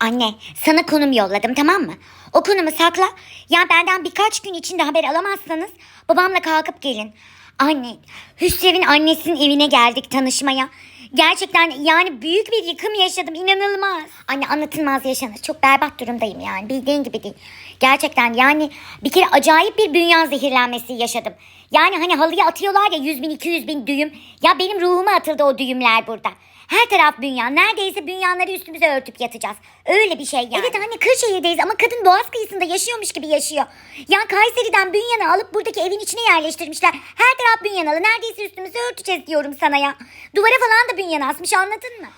Anne sana konum yolladım tamam mı? O konumu sakla. Ya benden birkaç gün içinde haber alamazsanız babamla kalkıp gelin. Anne Hüsrev'in annesinin evine geldik tanışmaya. Gerçekten yani büyük bir yıkım yaşadım inanılmaz. Anne anlatılmaz yaşanır. Çok berbat durumdayım yani bildiğin gibi değil. Gerçekten yani bir kere acayip bir bünyan zehirlenmesi yaşadım. Yani hani halıya atıyorlar ya 100 bin 200 bin düğüm. Ya benim ruhuma atıldı o düğümler burada. Her taraf bünyan. Neredeyse bünyanları üstümüze örtüp yatacağız. Öyle bir şey yani. Evet anne Kırşehir'deyiz ama kadın Boğaz kıyısında yaşıyormuş gibi yaşıyor. Ya Kayseri'den bünyanı alıp buradaki evin içine yerleştirmişler. Her taraf bünyanalı. Neredeyse üstümüzü örteceğiz diyorum sana ya. Duvara falan da bünyan asmış anladın mı?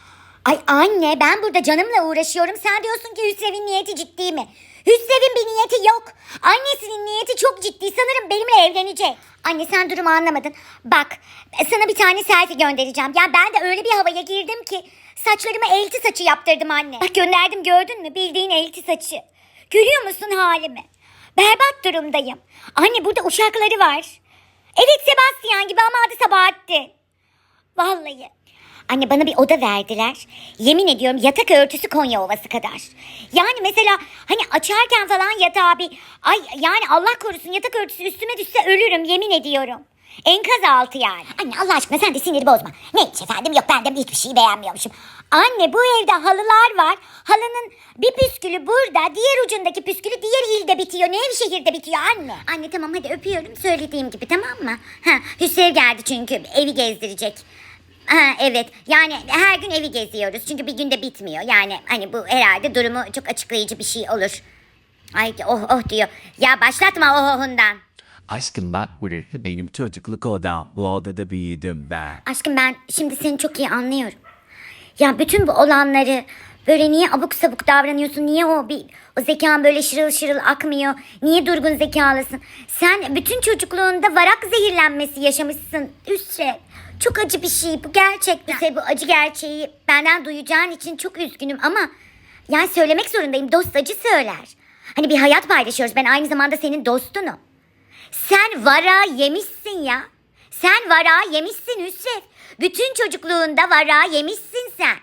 Ay anne ben burada canımla uğraşıyorum. Sen diyorsun ki Hüsrev'in niyeti ciddi mi? Hüsrev'in bir niyeti yok. Annesinin niyeti çok ciddi. Sanırım benimle evlenecek. Anne sen durumu anlamadın. Bak sana bir tane selfie göndereceğim. Ya ben de öyle bir havaya girdim ki saçlarıma elti saçı yaptırdım anne. Bak gönderdim gördün mü? Bildiğin elti saçı. Görüyor musun halimi? Berbat durumdayım. Anne burada uşakları var. Evet Sebastian gibi ama adı Sabahattin. Vallahi. Anne bana bir oda verdiler. Yemin ediyorum yatak örtüsü Konya Ovası kadar. Yani mesela hani açarken falan yatağı bir... Ay yani Allah korusun yatak örtüsü üstüme düşse ölürüm yemin ediyorum. Enkaz altı yani. Anne Allah aşkına sen de siniri bozma. Neymiş efendim yok ben de hiçbir şeyi beğenmiyormuşum. Anne bu evde halılar var. Halının bir püskülü burada, diğer ucundaki püskülü diğer ilde bitiyor. Nevşehir'de bitiyor anne. Anne tamam hadi öpüyorum söylediğim gibi tamam mı? Ha, Hüseyin geldi çünkü evi gezdirecek. Ha, evet yani her gün evi geziyoruz çünkü bir günde bitmiyor. Yani hani bu herhalde durumu çok açıklayıcı bir şey olur. Ay oh oh diyor. Ya başlatma oh ohundan. Aşkım burası benim çocukluk odam. Bu odada büyüdüm ben. Aşkım ben şimdi seni çok iyi anlıyorum. Ya bütün bu olanları böyle niye abuk sabuk davranıyorsun? Niye o bir o zekan böyle şırıl şırıl akmıyor? Niye durgun zekalısın? Sen bütün çocukluğunda varak zehirlenmesi yaşamışsın Üsre. Çok acı bir şey bu gerçekten. Üsre bu acı gerçeği benden duyacağın için çok üzgünüm ama yani söylemek zorundayım. Dost acı söyler. Hani bir hayat paylaşıyoruz. Ben aynı zamanda senin dostunum. Sen vara yemişsin ya. Sen vara yemişsin Hüsrev. Bütün çocukluğunda vara yemişsin sen.